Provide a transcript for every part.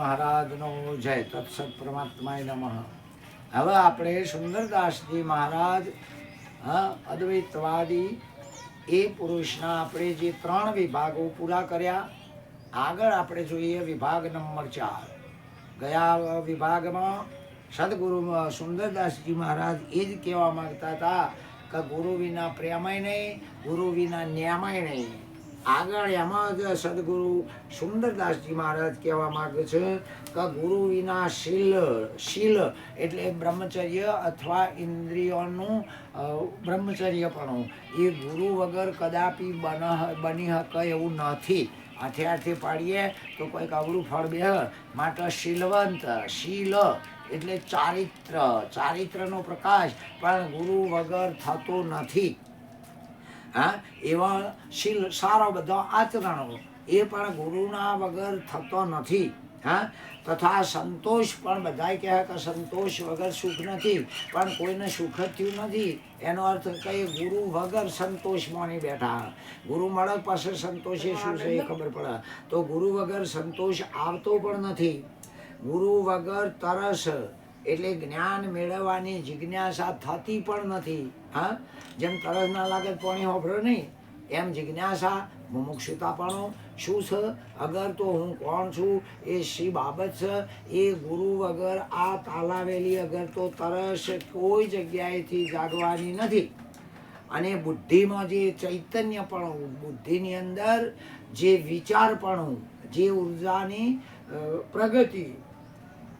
મહારાજનો જય. તત્સત પરમાત્માય નમઃ. હવે આપણે સુંદરદાસજી મહારાજ અદ્વૈતવાદી, એ પુરુષના આપણે જે ત્રણ વિભાગો પૂરા કર્યા, આગળ આપણે જોઈએ વિભાગ નંબર ચાર. ગયા વિભાગમાં સદગુરુ સુંદરદાસજી મહારાજ એ જ કહેવા માંગતા હતા કે ગુરુ વિના પ્રેમાય નહીં, ગુરુ વિના ન્યામાય નહીં. આગળ એમાં જ સદગુરુ સુંદરદાસજી મહારાજ કહેવા માંગે છે કે ગુરુ વિના શીલ શીલ એટલે બ્રહ્મચર્ય અથવા ઇન્દ્રિયોનું બ્રહ્મચર્ય બ્રહ્મચર્યપણું એ ગુરુ વગર કદાપી બન, બની શકે એવું નથી. હાથે પાડીએ તો કોઈક અવળું ફળ બે. માટે શીલવંત, શીલ એટલે ચારિત્ર. ચારિત્રનો પ્રકાશ પણ ગુરુ વગર થતો નથી. હા? એવા શીલ સારા બધા આચરણો. એ પણ ગુરુના વગર થતો નથી, હા? તથા સંતોષ પણ બધાય કહે કે સંતોષ વગર સુખ નથી, પણ કોઈને સુખ થયું નથી. એનો અર્થ કઈ ગુરુ વગર સંતોષ માની બેઠા. ગુરુ મળે પાસે સંતોષ એ શું છે એ ખબર પડે. તો ગુરુ વગર સંતોષ આવતો પણ નથી. ગુરુ વગર તરસ એટલે જ્ઞાન મેળવવાની જિજ્ઞાસા થતી પણ નથી, હા? જેમ તરસ ના લાગે પાણી હોભરો નહીં, એમ જિજ્ઞાસા, મુમુક્ષુતાપણું, શું છે? અગર તો હું કોણ છું? એ શી બાબત છે. એ ગુરુ વગર આ તાલાવેલી અગર તો તરસ કોઈ જગ્યાએથી જાગવાની નથી. અને બુદ્ધિમાં જે ચૈતન્યપણું બુદ્ધિની અંદર જે વિચારપણું જે ઉર્જાની પ્રગતિ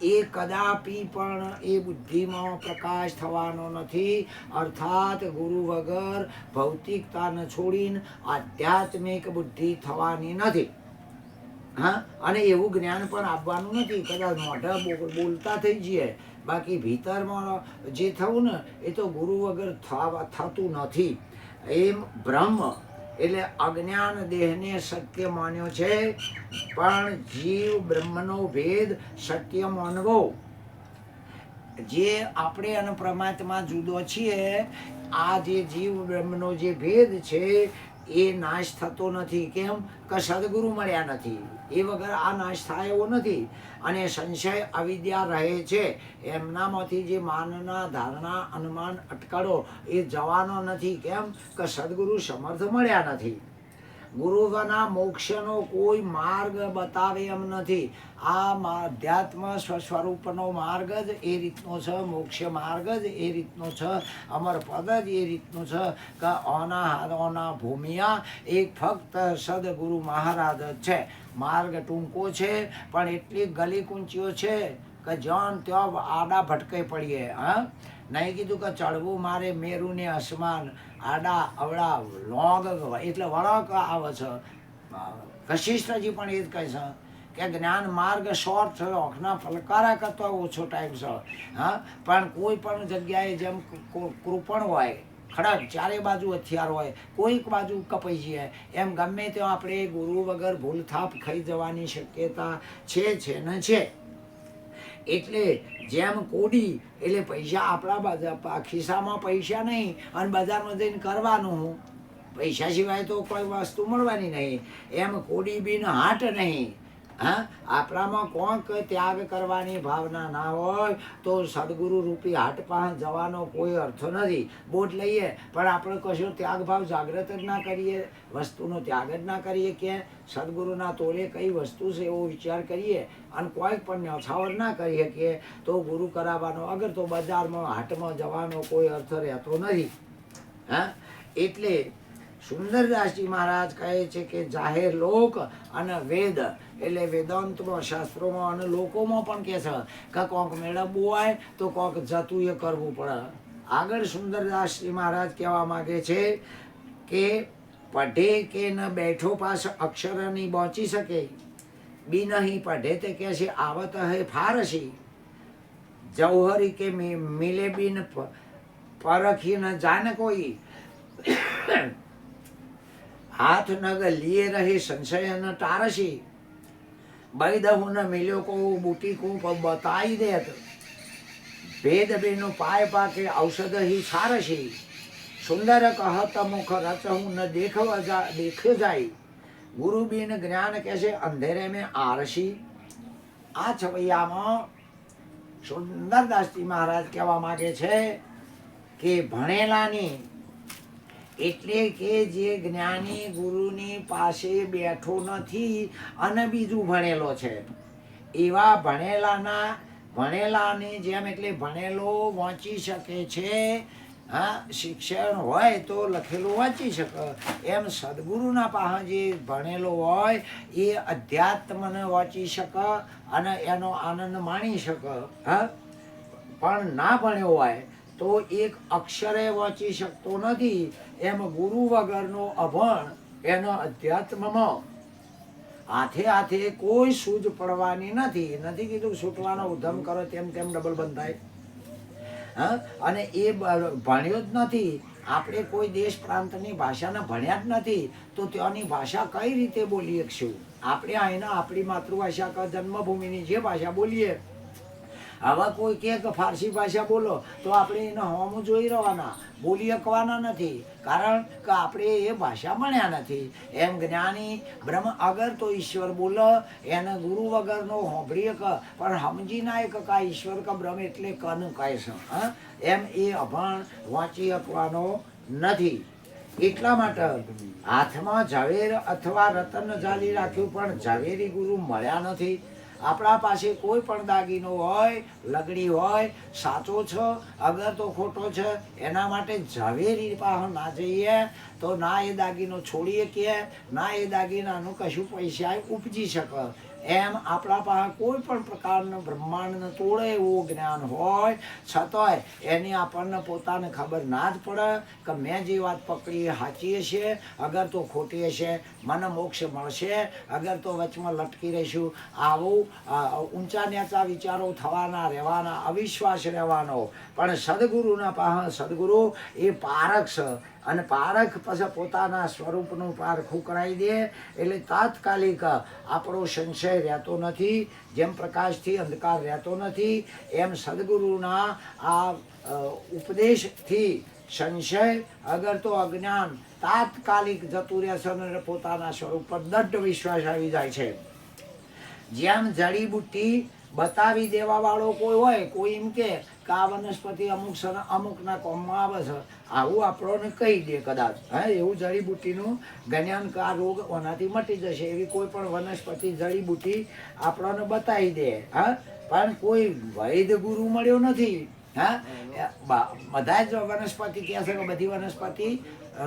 એ કદાપી પણ એ બુદ્ધિમાં પ્રકાશ થવાનો નથી. અર્થાત ગુરુ વગર ભૌતિકતાને છોડીને આધ્યાત્મિક બુદ્ધિ થવાની નથી. હા? અને એવું જ્ઞાન પણ આપવાનું નથી. કદાચ મોઢા બોલતા થઈ જઈએ. બાકી ભીતરમાં જે થવું ને, એ તો ગુરુ વગર થવા, થતું નથી. એમ બ્રહ્મ એટલે અજ્ઞાન દેહને સત્ય માન્યો છે. પણ જીવ બ્રહ્મનો ભેદ સત્ય માનવો. જે આપણે અને પરમાત્મા જુદો છીએ, આ જે જીવ બ્રહ્મનો જે ભેદ છે, એ નાશ થતો નથી. કેમ? કે સદગુરુ મળ્યા નથી. એ વગર આ નાશ થાય એવો નથી. અને સંશય અવિદ્યા રહે છે. એમનામાંથી જે માનના ધારણા, અનુમાન, અટકળો એ જવાનો નથી. કેમ? કે સદગુરુ સમર્થ મળ્યા નથી. ગુરુના મોક્ષનો કોઈ માર્ગ બતાવે એમ નથી. આ મા- અધ્યાત્મ સ્વસ્વરૂપનો માર્ગ જ એ રીતનો છે, મોક્ષ માર્ગ જ એ રીતનો છે, અમર પદ જ એ રીતનું છે, કે ઓના હારોના ભૂમિયા એક ફક્ત સદગુરુ મહારાજ જ છે. માર્ગ ટૂંકો છે, પણ એટલી ગલી કૂંચીઓ છે કે જ્યાં ત્યાં આડા ભટકાઈ પડીએ, હા? નહીં કીધું કે ચડવું મારે મેરુને અસમાન આડા, અવળા, લોગ એટલે વળક આવે છે. કશિષ્ઠજી પણ એ જ કહે છે કે જ્ઞાન માર્ગ શોર્ટ થયો. ઓખના ફલકારા કરતા ઓછો ટાઈમ છે. હા? પણ કોઈ પણ જગ્યાએ જેમ કૃપણ હોય, ખડક ચારે બાજુ હથિયાર હોય, કોઈક બાજુ કપાઈ જાય, એમ ગમે ત્યાં આપણે ગુરુ વગર ભૂલથાપ ખાઈ જવાની શક્યતા છે છે ને છે. એટલે જેમ કોડી, એટલે પૈસા આપણા બધા ખિસ્સામાં પૈસા નહીં અને બજારમાં જઈને કરવાનું. પૈસા સિવાય તો કોઈ વસ્તુ મળવાની નહીં. એમ કોડી બીન હાટ નહીં. હા? આપણામાં કોણ ત્યાગ કરવાની ભાવના ના હોય તો સદગુરુ રૂપી હાટ પાસે જવાનો કોઈ અર્થ નથી. બોટ લઈએ, પણ આપણે કશો ત્યાગ ભાવ જાગ્રત જ ના કરીએ, વસ્તુનો ત્યાગ જ ના કરીએ કે સદગુરુના તોલે કઈ વસ્તુ છે એવો વિચાર કરીએ અને કોઈ પણ ન્યોછાવર ના કરી શકીએ તો ગુરુ કરાવવાનો, અગર તો બજારમાં હાટમાં જવાનો કોઈ અર્થ રહેતો નથી. હા? એટલે સુંદરદાસજી મહારાજ કહે છે કે જાહેર લોક અને વેદ એટલે વેદાંતમાં શાસ્ત્રોમાં અને લોકોમાં પણ કહે છે કે કોક મેળવવું તો કોક જતું એ કરવું પડે. આગળ સુંદરદાસજી મહારાજ કહેવા માંગે છે કે પઢે કે ન બેઠો પાસ અક્ષર નહીં પહોંચી શકે. બી નહીં પઢે તે કહે છે, આવત હે ફારસી. જૌહરી કે મિલે બિન પરખી ન જાને કોઈ. હાથ નગ લીએ રહે સંશય ન ટારસી. બૈદ હું મિલ્યો કો બુટી કો બતાઈ દેત ભેદ બેનો પાય પાકે ઔષધ હિ સારસી સુંદર કહત મુખ રચ હું ન દેખવા જા, દેખ જાય. ગુરુબીન જ્ઞાન કહેશે, અંધેરે મેં આરસી. આ છવૈયામાં સુંદર સુંદરદાસજી મહારાજ કહેવા માગે છે કે ભણેલાની એટલે કે જે જ્ઞાની ગુરુની પાસે બેઠો નથી અને બીજું ભણેલો છે. એવા ભણેલાના, ભણેલાની જેમ એટલે ભણેલો વાંચી શકે છે, હા, શિક્ષણ હોય તો લખેલું વાંચી શકે. એમ સદગુરુના પાસે જે ભણેલો હોય, એ અધ્યાત્મને વાંચી શકે અને એનો આનંદ માણી શકે, હા. પણ ના ભણ્યો હોય તો એક અક્ષરે વાંચી શકતો નથી. એમ ગુરુ વગરનો અભણ એનો અધ્યાત્મમાં. હાથે હાથે કોઈ સૂઝ પડવાની નથી. નથી કીધું છૂટવાનો ઉધમ કરો તેમ તેમ ડબલ બંધાય. હા? અને એ ભણ્યો જ નથી. આપણે કોઈ દેશ પ્રાંતની ભાષાને ભણ્યા જ નથી. તો ત્યાંની ભાષા કઈ રીતે બોલી શકશું? આપણે અહીંના આપણી માતૃભાષા જન્મભૂમિની જે ભાષા બોલીએ હવે કોઈ કહે કે ફારસી ભાષા બોલો, તો આપણે એને હોમું જોઈ રહેવાના. બોલી શકવાના નથી. કારણ કે આપણે એ ભાષા ભણ્યા નથી. એમ જ્ઞાની બ્રહ્મ, અગર તો ઈશ્વર બોલો, એને ગુરુ વગરનો હોંભળી ક પણ સમજી ના એક કા ઈશ્વર કે બ્રહ્મ એટલે કન કહે છે, હા? એમ એ અભણ વાંચી શકવાનો નથી. એટલા માટે હાથમાં ઝવેર અથવા રતન જાલી રાખ્યું પણ ઝવેરી ગુરુ મળ્યા નથી. આપણા પાસે કોઈ પણ દાગીનો હોય, લગડી હોય, સાચો છે, અગર તો ખોટો છે, એના માટે ઝવેરી પાસે ના જઈએ. તો ના એ દાગીનો છોડીએ કે ના એ દાગીનાનું કશું પૈસા ઉપજી શકે. એમ આપણા પાસે કોઈ પણ પ્રકારનું બ્રહ્માંડને તોડે એવું જ્ઞાન હોય, છતાંય એની આપણને પોતાને ખબર ના જ પડે કે મેં જે વાત પકડી એ સાચી હશે, અગર તો ખોટી હશે, મને મોક્ષ મળશે, અગર તો વચમાં લટકી રહીશું. આવું ઊંચા નીચા વિચારો થવાના, રહેવાના, અવિશ્વાસ રહેવાનો. પણ સદગુરુના પાસે સદગુરુ એ પારક છે અને પારખ પછી પોતાના સ્વરૂપનું પારખું કરાવી દે એટલે તાત્કાલિક આપણો સંશય રહેતો નથી, જેમ પ્રકાશથી અંધકાર રહેતો નથી, એમ સદગુરુના આ ઉપદેશથી સંશય, અગર તો અજ્ઞાન તાત્કાલિક જતું રહેશે અને પોતાના સ્વરૂપ પર દઢ વિશ્વાસ આવી જાય છે. જેમ જડીબુટ્ટી બતાવી દેવાવાળો કોઈ હોય, કોઈ એમ કે કે આ વનસ્પતિ અમુક સર અમુકના કોમમાં આવે છે. આવું આપણને કહી દે કદાચ. હા, એવું જડીબુટ્ટીનું જ્ઞાન આ રોગ ઓનાથી મટી જશે. એવી કોઈ પણ વનસ્પતિ જડીબુટ્ટી આપણને બતાવી દે. હા, પણ કોઈ વૈદ ગુરુ મળ્યો નથી. હા? બધા જ વનસ્પતિ કહે છે કે બધી વનસ્પતિ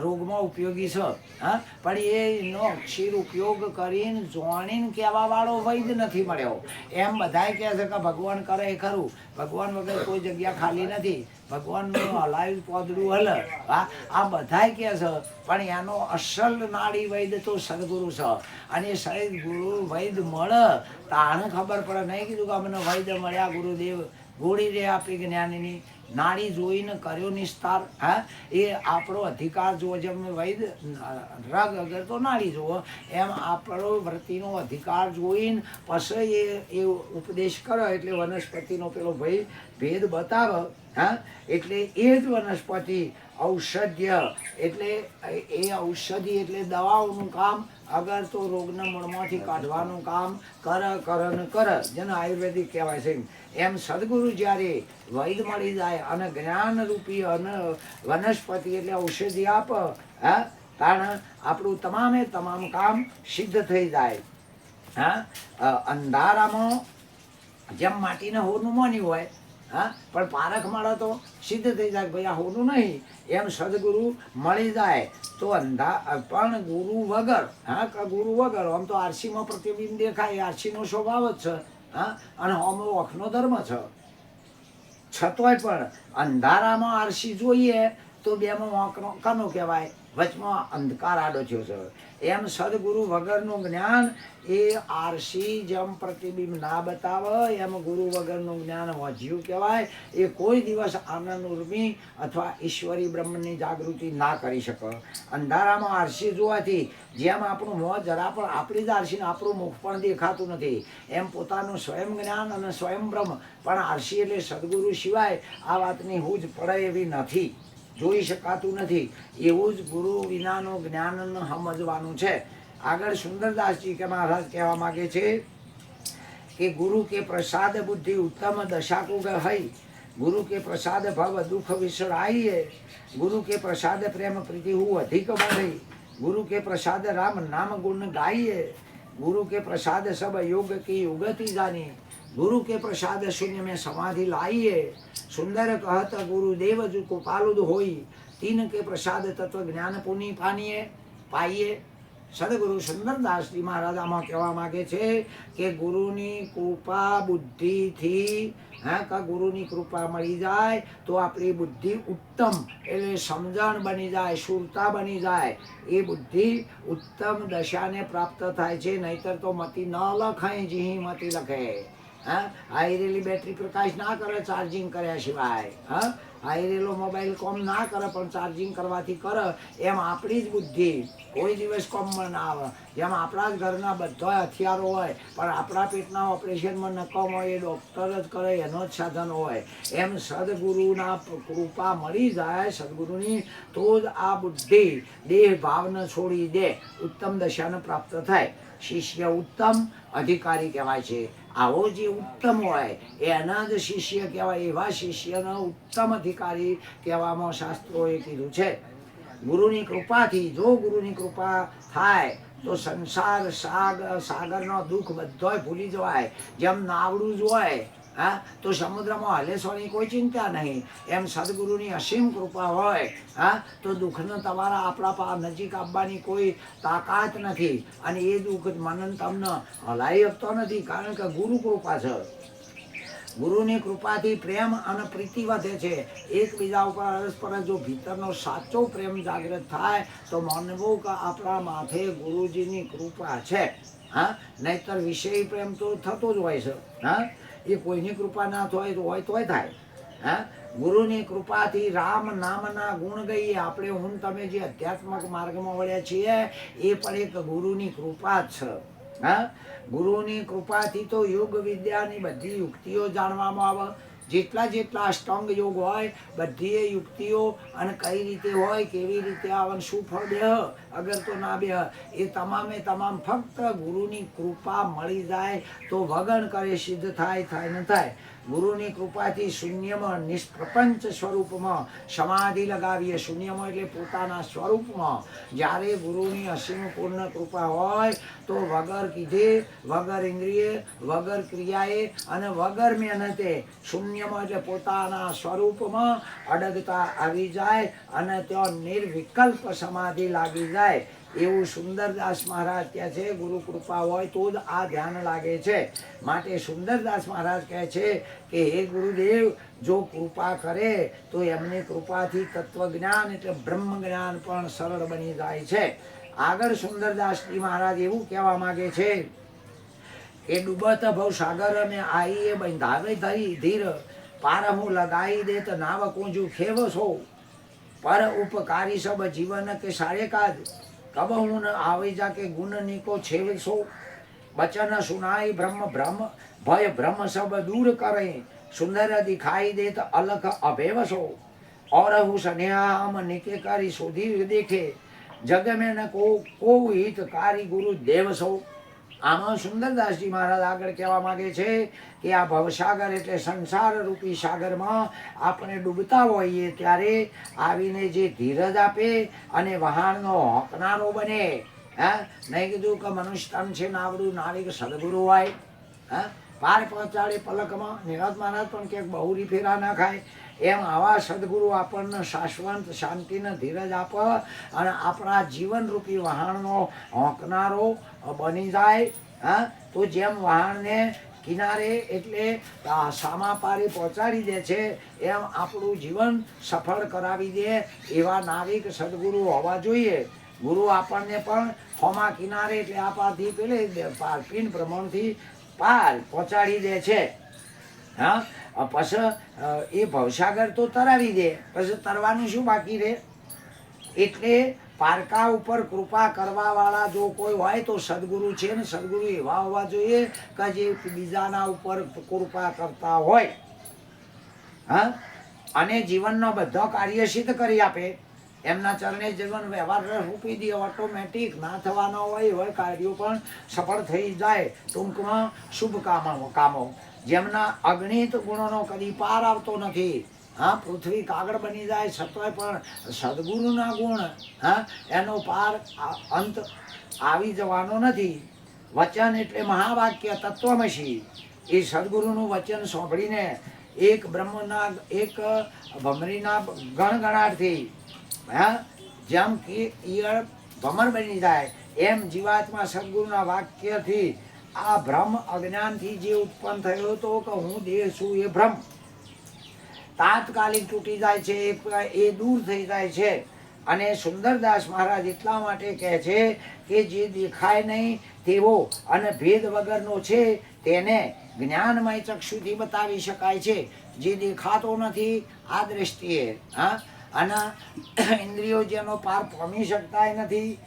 રોગમાં ઉપયોગી છે, હા? પણ એનો ક્ષીર ઉપયોગ કરીને જોણીને કહેવા વાળો વૈદ નથી મળ્યો. એમ બધાય કહે છે કે ભગવાન કરે એ ખરું. ભગવાન વગર કોઈ જગ્યા ખાલી નથી. ભગવાનનું હલાયું પોદડું હલ, હા? આ બધાય કહે છે, પણ એનો અસલ નાડી વૈદ તો સદગુરુ છે. અને સદગુરુ વૈદ મળે, તાણે ખબર પડે. નહીં કીધું કે અમને વૈદ મળ્યા, ગુરુદેવ ગોળી રે આપી જ્ઞાનીની. નાડી જોઈને કર્યો નિસ્તાર, હા? એ આપણો અધિકાર જુઓ જેમ વૈદ, રગ અગર તો નાડી જુઓ. એમ આપણો વ્રતિનો અધિકાર જોઈને પછી એ એ ઉપદેશ કરો એટલે વનસ્પતિનો પેલો ભાઈ ભેદ બતાવો હા? એટલે એ જ વનસ્પતિ ઔષધ્ય. એટલે એ ઔષધિ એટલે દવાઓનું કામ, અગર તો રોગના મૂળમાંથી કાઢવાનું કામ કર કર ને કર. જેને આયુર્વેદિક કહેવાય છે એમ સદગુરુ જ્યારે વૈદ મળી જાય અને જ્ઞાન રૂપી અને વનસ્પતિ એટલે ઔષધિ આપ, હા? કારણ આપણું તમામે તમામ કામ સિદ્ધ થઈ જાય. હા? અંધારામાં જેમ માટીને હોનું માન્યું હોય, હા? પણ પારખ મળે તો સિદ્ધ થઈ જાય ભાઈ આ હોનું નહીં. એમ સદગુરુ મળી જાય તો અંધા પણ ગુરુ વગર, હા? ગુરુ વગર, આમ તો આરસીમાં પ્રતિબિંબ દેખાય, આરસીનો સ્વભાવ જ છે. હા? અને હોમો વખનો ધર્મ છે. છતોય પણ અંધારામાં આરસી જોઈએ તો બેમાં વાંકનો કનો કહેવાય? વચમાં અંધકાર આડો થયો છે. એમ સદગુરુ વગરનું જ્ઞાન એ આરસી જેમ પ્રતિબિંબ ના બતાવે, એમ ગુરુ વગરનું જ્ઞાન વજ્યું કહેવાય. એ કોઈ દિવસ આનંદ ઉર્મી અથવા ઈશ્વરી બ્રહ્મની જાગૃતિ ના કરી શકે. અંધારામાં આરસી જોવાથી જેમ આપણું મોં જરા પણ આપણી જ આરસીને આપણું મુખ પણ દેખાતું નથી. એમ પોતાનું સ્વયં જ્ઞાન અને સ્વયં બ્રહ્મ. પણ આરસી એટલે સદગુરુ સિવાય આ વાતની હું જ પડે એવી નથી. જોઈ શકાતું નથી એવું જ ગુરુ વિનાનું જ્ઞાન સમજવાનું છે આગળ સુંદરદાસજી કે મહારાજ કહેવા માગે છે कि गुरु के प्रसाद बुद्धि उत्तम दशा को गई गुरु के प्रसाद भव दुख विसराई है गुरु के प्रसाद प्रेम प्रीति हु अधिक बढ़ी गुरु के प्रसाद राम नाम गुण गाइए गुरु के प्रसाद सब योग की युगति जानी गुरु के प्रसाद शून्य में समाधि लाइए સુંદર કહત ગુરુદેવ જુકો પાલુદ હોય. તીન કે પ્રસાદ તત્વ જ્ઞાન પુની પાનીએ, પાઈએ. સદગુરુ સુંદરદાસજી મહારાજ આમાં કહેવા માગે છે કે ગુરુની કૃપા બુદ્ધિથી, હા, કા ગુરુની કૃપા મળી જાય તો આપણી બુદ્ધિ ઉત્તમ. એટલે સમજણ બની જાય, સુરતા બની જાય. એ બુદ્ધિ ઉત્તમ દશાને પ્રાપ્ત થાય છે, નહીતર તો મતિ ન લખાય જી મતિ લખે. હા? હાઈરેલી બેટરી પ્રકાશ ના કરે ચાર્જિંગ કર્યા સિવાય. હા? હાઈરેલો મોબાઈલ કોમ ના કરે, પણ ચાર્જિંગ કરવાથી કરે. એમ આપણી જ બુદ્ધિ. કોઈ દિવસ કોમમાં ના આવે. જેમ આપણા જ ઘરના બધા હથિયારો હોય, પણ આપણા પેટના ઓપરેશનમાં નકામ હોય, એ ડૉક્ટર જ કરે, એનો જ સાધન હોય. એમ સદગુરુના કૃપા મળી જાય સદગુરુની, તો જ આ બુદ્ધિ દેહ ભાવને છોડી દે, ઉત્તમ દશાને પ્રાપ્ત થાય. શિષ્ય ઉત્તમ અધિકારી કહેવાય છે. આવો જે ઉત્તમ હોય એના જ શિષ્ય કહેવાય, એવા શિષ્યનો ઉત્તમ અધિકારી કહેવામાં શાસ્ત્રોએ કીધું છે. ગુરુની કૃપાથી જો ગુરુની કૃપા થાય, તો સંસાર સાગર સાગરનો દુઃખ બધોય ભૂલી જવાય. જેમ નાવડું જ હોય હા? તો સમુદ્રમાં હલેસવાની કોઈ ચિંતા નહીં. એમ સદગુરુની અસીમ કૃપા હોય, હા? તો દુઃખને તમારા આપણા પા નજીક આવવાની કોઈ તાકાત નથી. અને એ દુઃખ મનન તમને હલાવી આપતો નથી, કારણ કે ગુરુ કૃપા છે. ગુરુની કૃપાથી પ્રેમ અને પ્રીતિ વધે છે. એકબીજા ઉપર પરસ્પર જો ભીતરનો સાચો પ્રેમ જાગૃત થાય, તો માનવું કે આપણા માથે ગુરુજીની કૃપા છે. હા? નહીતર વિષય પ્રેમ તો થતો જ હોય છે. હા? એ કોઈની કૃપા ના થાય તો હોય તોય થાય. હા? ગુરુની કૃપાથી રામ નામના ગુણ ગઈએ આપણે હું તમે જે અધ્યાત્મક માર્ગમાં વળ્યા છીએ, એ પણ એક ગુરુની કૃપા છે. હા? ગુરુની કૃપાથી તો યોગ વિદ્યાની બધી યુક્તિઓ જાણવામાં આવે. જેટલા જેટલા અષ્ટાંગ યોગ હોય બધી યુક્તિઓ અને કઈ રીતે હોય, કેવી રીતે આવે ને શું ફળ બે અગર તો ના બે એ તમામે તમામ ફક્ત ગુરુની કૃપા મળી જાય તો વગણ કરે, સિદ્ધ થાય થાય ન થાય. ગુરુની કૃપાથી શૂન્યમાં, નિષ્પ્રપંચ સ્વરૂપમાં, સમાધિ લગાવીએ શૂન્યમાં એટલે પોતાના સ્વરૂપમાં. જ્યારે ગુરુની અસીમ પૂર્ણ કૃપા હોય, તો વગર કીધે, વગર ઇન્દ્રિયે, વગર ક્રિયાએ અને વગર મહેનતે શૂન્યમાં એટલે પોતાના સ્વરૂપમાં અડગતા આવી જાય અને ત્યાં નિર્વિકલ્પ સમાધિ લાગી જાય. એવું સુંદરદાસ મહારાજ કહે છે, ગુરુ કૃપા હોય તો જ આ ધ્યાન લાગે છે. માટે સુંદરદાસ મહારાજ કહે છે કે, હે ગુરુદેવ, જો કૃપા કરે, તો એમની કૃપાથી તત્વજ્ઞાન એટલે બ્રહ્મ જ્ઞાન પણ સરળ બની જાય છે. આગળ સુંદરદાસજી મહારાજ એવું કહેવા માંગે છે કે, ડૂબત ભવ સાગર અને આઈએ બંધાવે ધરી ધીર પાર હું લગાઈ દે તો નાવ કુંજુ ખેવ છો પર ઉપકારી સબ જીવન કે સારે કાજ. કબ હું આવી જા કે ગુણ નિકો છેવ સો. બચન સુનાય બ્રહ્મ ભ્રમ ભય ભ્રમ સબ દૂર કરે. સુંદર દિખાઈ દે તો અલખ અભેવસો और હું સન્યામ નિકે કરી શોધી દેખે. જગ મેં ન કો કો હિતકારી ગુરુ દેવ સો. આમાં સુંદરદાસજી મહારાજ આગળ કહેવા માંગે છે કે આ ભવસાગર એટલે સંસાર રૂપી સાગરમાં આપણે ડૂબતા હોઈએ ત્યારે આવીને જે ધીરજ આપે અને વહાણનો હોકનારો બને. હા? નહીં કીધું કે મનુષ્ય તન છે નાવડું નાળી કે સદગુરુ હોય. હા? પાર પહોંચાડે પલકમાં. નિરાજ મહારાજ પણ ક્યાંક બહુરી ફેરા ના ખાય. એમ આવા સદગુરુ આપણને શાશ્વત શાંતિને ધીરજ આપ અને આપણા જીવનરૂપી વહાણનો હોંકનારો બની જાય. હા? તો જેમ વહાણને કિનારે એટલે સામા પારે પહોંચાડી દે છે, એમ આપણું જીવન સફળ કરાવી દે એવા નાવિક સદગુરુ હોવા જોઈએ. ગુરુ આપણને પણ હોમા કિનારે એટલે આપણાથી પેલે પાર પિંડ ભ્રમણથી પાર પહોંચાડી દે છે. હા? પછી એ ભવસાગર તો તરાવી દે. પછી તરવાનું શું બાકી રહે? એટલે પારકા ઉપર કૃપા કરવાવાળા જો કોઈ હોય તો સદગુરુ છે ને સદગુરુ એવા હોવા જોઈએ કે જે બીજાના ઉપર કૃપા કરતા હોય. હા? અને જીવનનો બધો કાર્ય સિદ્ધ કરી આપે. એમના ચરણે જીવન વ્યવહાર રૂપી દે ઓટોમેટિક ના થવાના હોય હોય, કાર્યો પણ સફળ થઈ જાય. ટૂંકમાં શુભ કામો કામો. જેમના અગણિત ગુણોનો કદી પાર આવતો નથી. હા, પૃથ્વી કાગળ બની જાય છતાંય પણ સદગુરુના ગુણ. હા, એનો પાર અંત આવી જવાનો નથી. વચન એટલે મહાવાક્ય તત્વમસી. એ સદગુરુનું વચન સાંભળીને એક બ્રહ્મના એક ભમરીના ગણગણાટથી જેમ કે ઈયળ ભમર બની જાય, એમ જીવાત્મા સદગુરુના વાક્યથી આ ભ્રમ અજ્ઞાનથી જે ઉત્પન્ન થયો હતો કે હું દેહ છું એ ભ્રમ. તાત્કાલિક તૂટી જાય છે, એ- દૂર થઈ જાય છે. અને સુંદરદાસ મહારાજ એટલા માટે કહે છે કે જે દેખાય નહીં તેવો અને ભેદ વગરનો છે તેને જ્ઞાનમય ચક્ષુથી બતાવી શકાય છે. જે દેખાતો નથી આ દ્રષ્ટિએ, હા? અને ઇન્દ્રિયો જેનો પાર પામી શકતા નથી.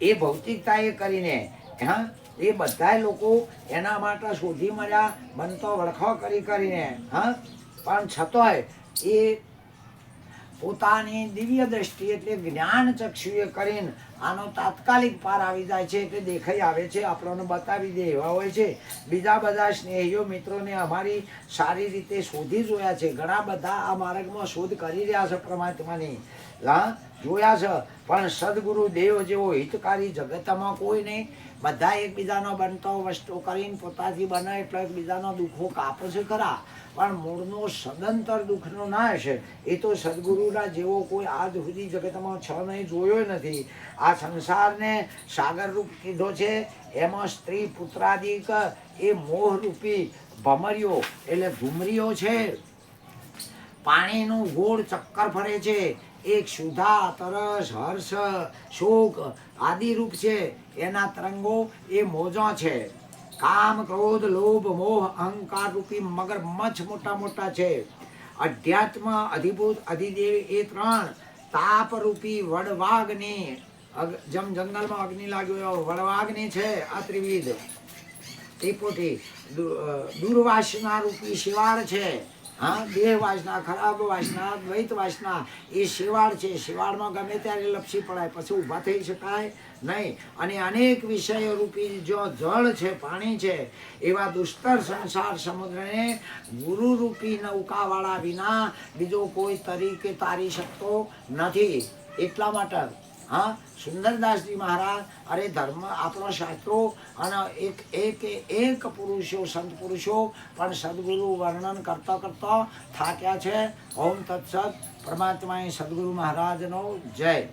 એ ભૌતિકતાએ કરીને, હા, એ બધાય લોકો એના માટે શોધી મળ્યા, બનતો વળખો કરી કરીને, હા. પણ છતોય એ પોતાની દિવ્ય દ્રષ્ટિ એટલે જ્ઞાન ચક્ષુએ કરીને આનો તાત્કાલિક પાર આવી જાય છે એટલે દેખાઈ આવે છે. આપણને બતાવી દે એવા હોય છે. બીજા બધા સ્નેહીઓ મિત્રોને અમારી સારી રીતે શોધી જોયા છે. ઘણા બધા આ માર્ગમાં શોધ કરી રહ્યા છે પરમાત્માની. હા, જોયા છે. પણ સદગુરુ દેવ જેવો હિતકારી જગતમાં કોઈ નહીં. બધા એકબીજાનો બનતો વસ્તુ કરીને પોતાથી બને, એટલે એકબીજાનો દુઃખો કાપે છે ખરા. પણ મૂળનો સદંતર દુઃખનો નાશ એ તો સદગુરુના જેવો કોઈ આજ સુધી જગતમાં છ નહીં જોયો નથી. આ સંસારને સાગરરૂપ કીધો છે. એમાં સ્ત્રી પુત્રાદિક એ મોહરૂપી ભમરીઓ એટલે ભૂમરીઓ છે. પાણીનું ગોળ ચક્કર ફરે છે. એક સુધા, તરસ, હર્ષ, શોક આદિ રૂપ છે. એના તરંગો એ મોજો છે. કામ, ક્રોધ, લોભ, મોહ, અહંકાર રૂપી મગર મચ્છ મોટા મોટા છે. અધ્યાત્મ, અધિભૂત, અધિદેવ એ ત્રણ. તાપ રૂપી વડવાગની જેમ જંગલમાં અગ્નિ લાગ્યો એવો વડવાગને છે આ ત્રિવિધ. ત્રિપુટી દુર્વાસના રૂપી શિવાળ છે. હા દેહ વાસના, ખરાબ વાસના, દ્વૈત વાસના, એ શિવાળ છે. શિવાળમાં ગમે ત્યારે લપસી પડાય, પછી ઊભા થઈ શકાય નહીં. અને અનેક વિષયો રૂપી જો જળ છે, પાણી છે, એવા દુષ્તર સંસાર સમુદ્રને ગુરુરૂપી નૌકાવાળા વિના બીજો કોઈ તરીકે તારી શકતો નથી. એટલા માટે હા, સુંદરદાસજી મહારાજ, અરે ધર્મ આપણો શાસ્ત્રો અને એક એક એક પુરુષો, સંત પુરુષો પણ સદગુરુ વર્ણન કરતા કરતા થાક્યા છે. ઓમ તત્સત પરમાત્માએ સદગુરુ મહારાજનો જય.